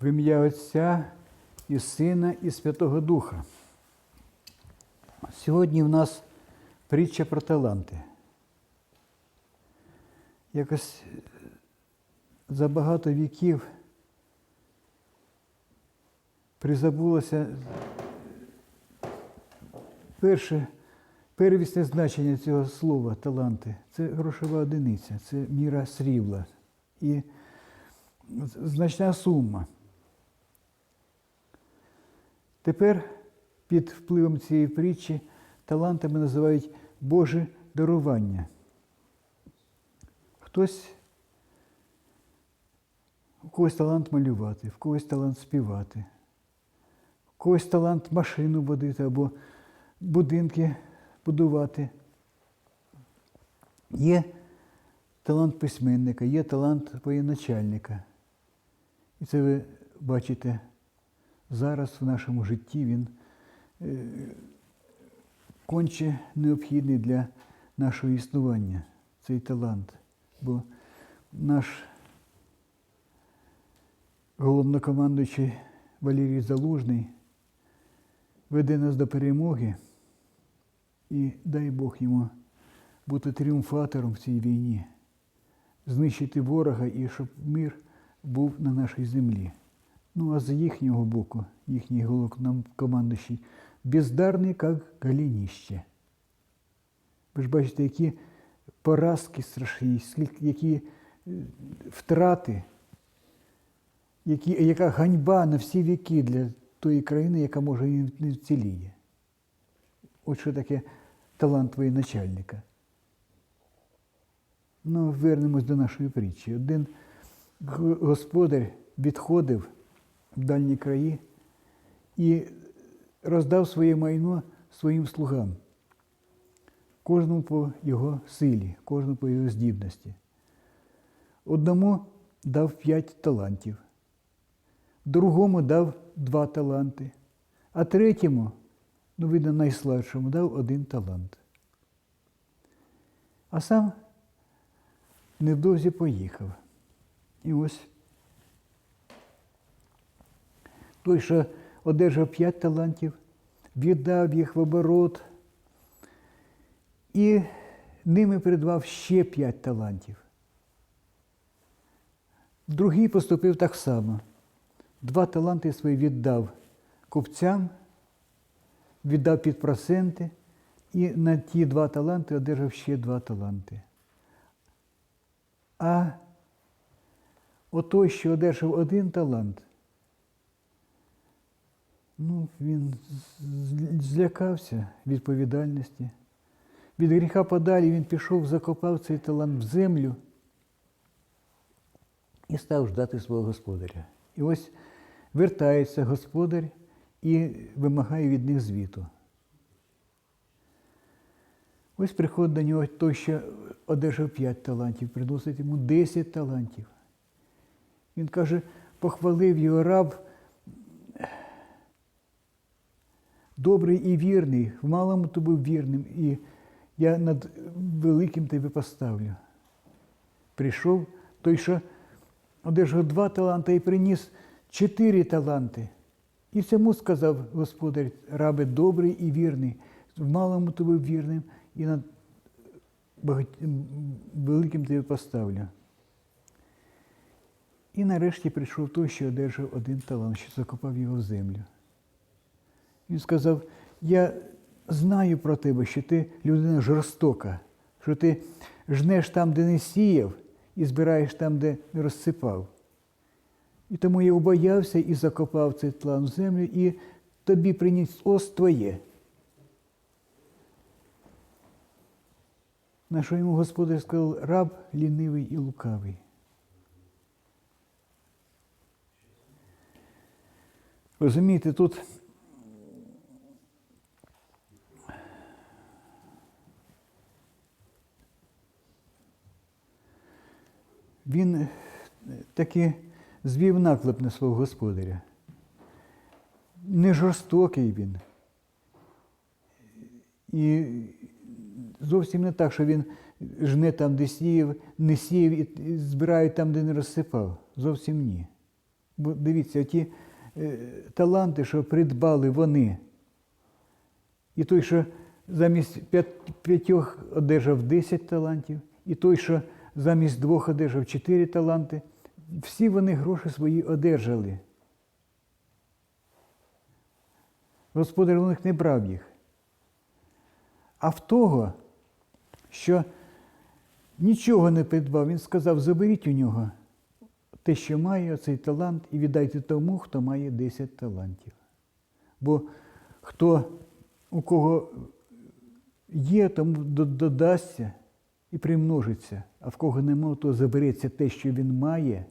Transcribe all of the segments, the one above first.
В ім'я Отця і Сина, і Святого Духа. Сьогодні в нас притча про таланти. Якось за багато віків призабулося перше, первісне значення цього слова таланти це грошова одиниця, це міра срібла і значна сума. Тепер під впливом цієї притчі талантами називають Боже дарування. Хтось, у когось талант малювати, в когось талант співати, в когось талант машину водити або будинки будувати. Є талант письменника, є талант воєначальника. І це ви бачите зараз в нашому житті він е, конче необхідний для нашого існування, цей талант. Бо наш головнокомандуючий Валерій Залужний веде нас до перемоги і дай Бог йому бути тріумфатором в цій війні, знищити ворога і щоб мир був на нашій землі. Ну а з їхнього боку, їхній головнокомандуючий, бездарний, як галініще. Ви ж бачите, які поразки страшні, які е, втрати, які, яка ганьба на всі віки для тої країни, яка може і не вціліє. От що таке талант воєначальника. Ну, вернемось до нашої притчі. Один господар відходив в дальні краї і роздав своє майно своїм слугам, кожному по його силі, кожному по його здібності. Одному дав п'ять талантів, другому дав два таланти, а третьому, ну, видно, найслабшому, дав один талант. А сам невдовзі поїхав. І ось той, що одержав п'ять талантів, віддав їх в оборот і ними придбав ще п'ять талантів. Другий поступив так само. Два таланти свої віддав купцям, віддав під проценти, і на ті два таланти одержав ще два таланти. А отой, що одержав один талант, ну, він злякався відповідальності. Від гріха подалі він пішов, закопав цей талант в землю і став ждати свого господаря. І ось вертається господар і вимагає від них звіту. Ось приходить до нього той, що одержав 5 талантів, приносить йому 10 талантів. Він каже, похвалив його раб, добрий і вірний, в малому ти був вірним, і я над великим тебе поставлю. Прийшов той, що одержав два таланти і приніс чотири таланти. І цьому сказав господар, рабе добрий і вірний, в малому був вірним, і над великим тебе поставлю. І нарешті прийшов той, що одержав один талант, що закопав його в землю. Він сказав: Я знаю про тебе, що ти людина жорстока, що ти жнеш там, де не сіяв, і збираєш там, де не розсипав. І тому я убоявся і закопав цей тлан в землю, і тобі приніс ось твоє. На що йому господар сказав, раб лінивий і лукавий. Розумієте, тут він е, таки звів наклеп на свого господаря. Не жорстокий він. І зовсім не так, що він жне там, де сіяв, не сіяв і збирає там, де не розсипав. Зовсім ні. Бо дивіться, ті е, таланти, що придбали вони, і той, що замість п'ятьох одержав 10 талантів, і той, що замість двох одержав 4 таланти, всі вони гроші свої одержали. Господар у них не брав їх. А в того, що нічого не придбав, він сказав: заберіть у нього те, що має цей талант, і віддайте тому, хто має 10 талантів. Бо хто у кого є, тому додасться і примножиться, а в кого нема, то забереться те, що він має,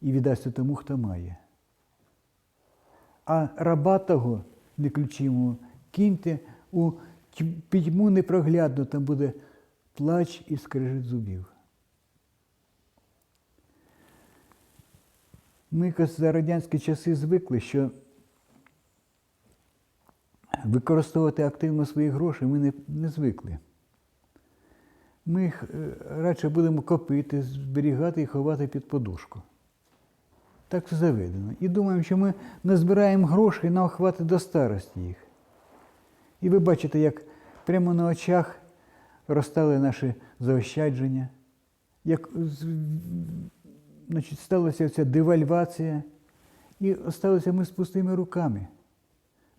і віддасться тому, хто має. А раба того неключимого киньте у ть- пітьму непроглядну, там буде плач і скрежет зубів. Ми за радянські часи звикли, що використовувати активно свої гроші ми не, не звикли. Ми їх е, радше будемо копити, зберігати і ховати під подушку. Так заведено. І думаємо, що ми назбираємо гроші і нам хватить до старості їх. І ви бачите, як прямо на очах розтали наші заощадження, як значить, сталася ця девальвація, і залишилися ми з пустими руками.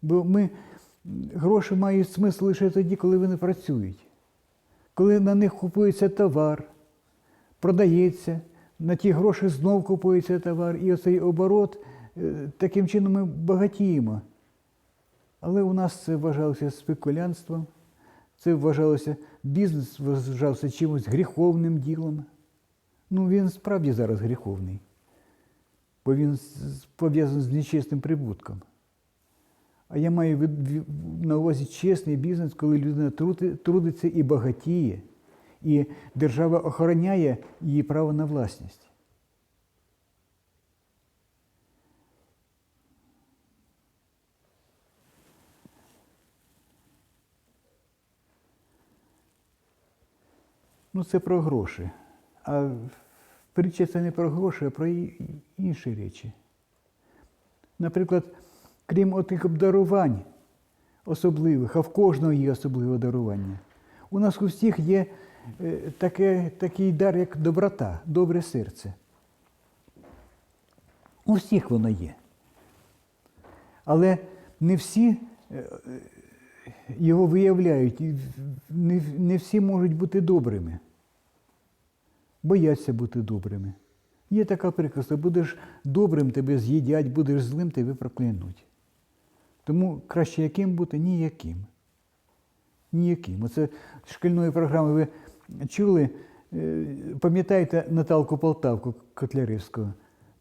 Бо ми, гроші мають смисл лише тоді, коли вони працюють. Коли на них купується товар, продається, на ті гроші знов купується товар, і оцей оборот, е, таким чином ми багатіємо. Але у нас це вважалося спекулянством, це вважалося, бізнес вважався чимось гріховним ділом. Ну, він справді зараз гріховний, бо він пов'язаний з нечесним прибутком. А я маю на увазі чесний бізнес, коли людина трудиться і багатіє, і держава охороняє її право на власність. Ну, це про гроші. А притча це не про гроші, а про інші речі. Наприклад, крім отих обдарувань особливих, а в кожного є особливе дарування. У нас у всіх є таке, такий дар, як доброта, добре серце. У всіх воно є. Але не всі е, е, його виявляють, не, не всі можуть бути добрими. Бояться бути добрими. Є така приказка, будеш добрим, тебе з'їдять, будеш злим, тебе проклянуть. Тому краще яким бути, ніяким. Ніяким. Оце з шкільної програми ви чули, е, пам'ятаєте Наталку Полтавку Котляревського?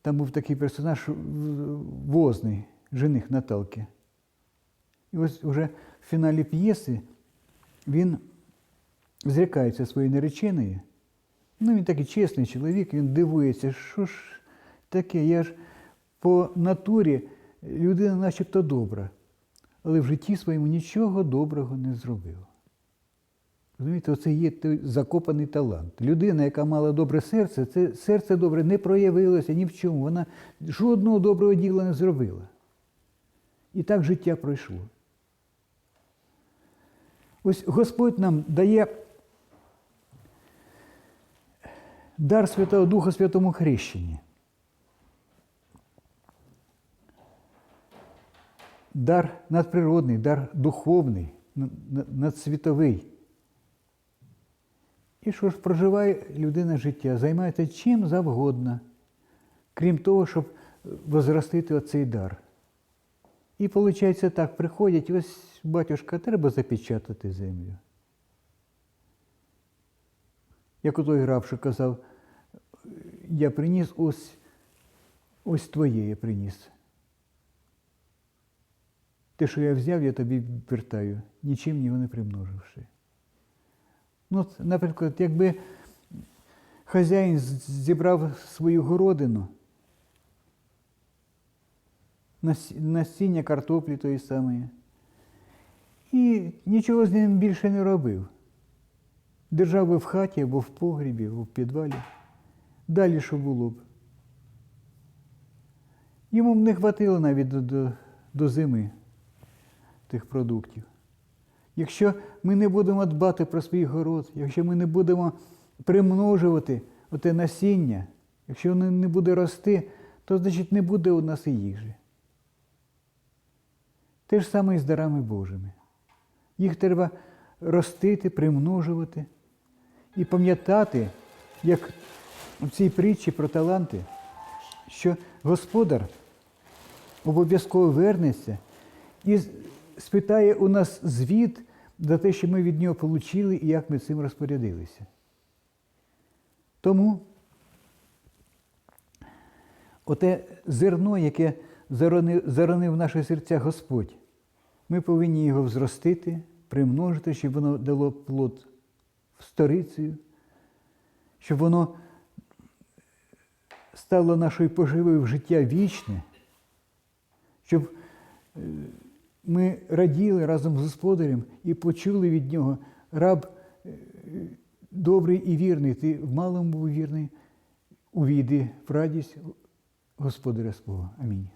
Там був такий персонаж е, возний, жених Наталки. І ось уже в фіналі п'єси він зрікається своєї нареченої. Ну, він такий чесний чоловік, він дивується, що ж таке, я ж по натурі людина начебто добра, але в житті своєму нічого доброго не зробив. Розумієте, оце є той закопаний талант. Людина, яка мала добре серце, це серце добре не проявилося ні в чому. Вона жодного доброго діла не зробила. І так життя пройшло. Ось Господь нам дає дар Святого Духа Святому хрещенні. Дар надприродний, дар духовний, на- на- надсвітовий. І що ж проживає людина життя, займається чим завгодно, крім того, щоб возростити оцей дар. І виходить так, приходять, ось батюшка, треба запечатати землю. Як у той грав, що казав, я приніс ось, ось твоє я приніс. Те, що я взяв, я тобі вертаю, нічим його не примноживши. Ну, наприклад, якби хазяїн зібрав свою городину, нас- насіння картоплі тої самої, і нічого з ним більше не робив. Держав би в хаті або в погрібі, або в підвалі. Далі що було б? Йому б не хватило навіть до, до, до зими тих продуктів. Якщо ми не будемо дбати про свій город, якщо ми не будемо примножувати оте насіння, якщо воно не буде рости, то значить не буде у нас і їжі. Те ж саме і з дарами Божими. Їх треба ростити, примножувати і пам'ятати, як у цій притчі про таланти, що Господар обов'язково вернеться і спитає у нас звіт за те, що ми від нього отримали і як ми цим розпорядилися. Тому оте зерно, яке заронив, в наші серця Господь, ми повинні його взростити, примножити, щоб воно дало плод в сторицею, щоб воно стало нашою поживою в життя вічне, щоб е, ми раділи разом з Господарем і почули від нього раб е, добрий і вірний, ти в малому був вірний, увійди в радість Господаря свого. Амінь.